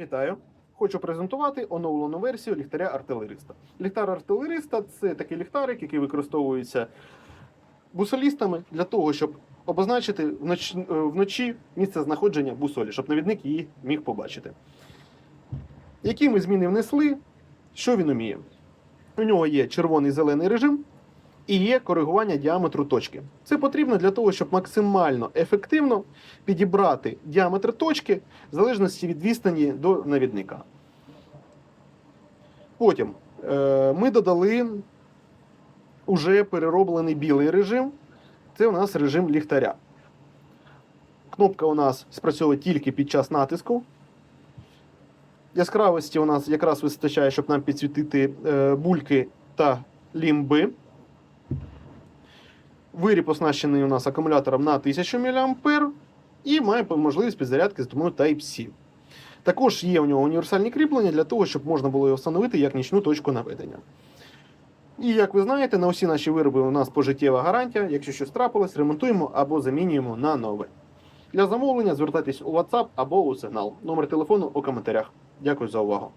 Вітаю! Хочу презентувати оновлену версію ліхтаря артилериста. Ліхтар артилериста це такий ліхтарик, який використовується бусолістами для того, щоб обозначити вночі, е, вночі місце знаходження бусолі, щоб навідник її міг побачити. Які ми зміни внесли, що він уміє? У нього є червоний зелений режим і є коригування діаметру точки. Це потрібно для того, щоб максимально ефективно підібрати діаметр точки в залежності від відстані до навідника. Потім е, ми додали уже перероблений білий режим. Це у нас режим ліхтаря. Кнопка у нас спрацьовує тільки під час натиску. Яскравості у нас якраз вистачає, щоб нам підсвітити е, бульки та лімби. Виріб оснащений у нас акумулятором на 1000 мА і має можливість підзарядки з допомогою Type-C. Також є у нього універсальні кріплення для того, щоб можна було його встановити як нічну точку наведення. І як ви знаєте, на усі наші вироби у нас пожиттєва гарантія. Якщо щось трапилось, ремонтуємо або замінюємо на нове. Для замовлення звертайтесь у WhatsApp або у сигнал. Номер телефону у коментарях. Дякую за увагу.